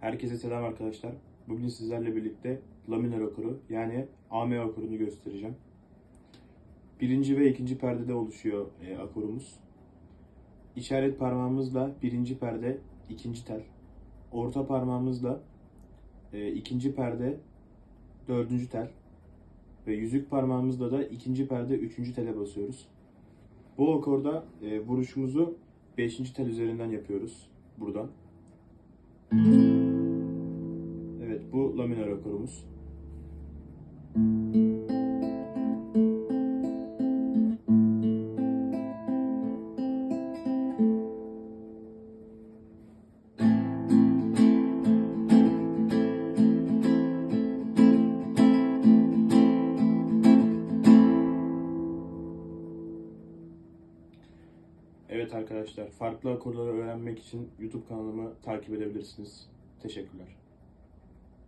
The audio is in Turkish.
Herkese selam arkadaşlar. Bugün sizlerle birlikte La minör okuru yani AM okurunu göstereceğim. Birinci ve ikinci perdede oluşuyor e, akorumuz. İşaret parmağımızla birinci perde ikinci tel. Orta parmağımızla e, ikinci perde dördüncü tel. Ve yüzük parmağımızla da ikinci perde üçüncü tele basıyoruz. Bu akorda e, vuruşumuzu beşinci tel üzerinden yapıyoruz. Buradan. Bu la minör akorumuz. Evet arkadaşlar farklı akorları öğrenmek için YouTube kanalımı takip edebilirsiniz. Teşekkürler.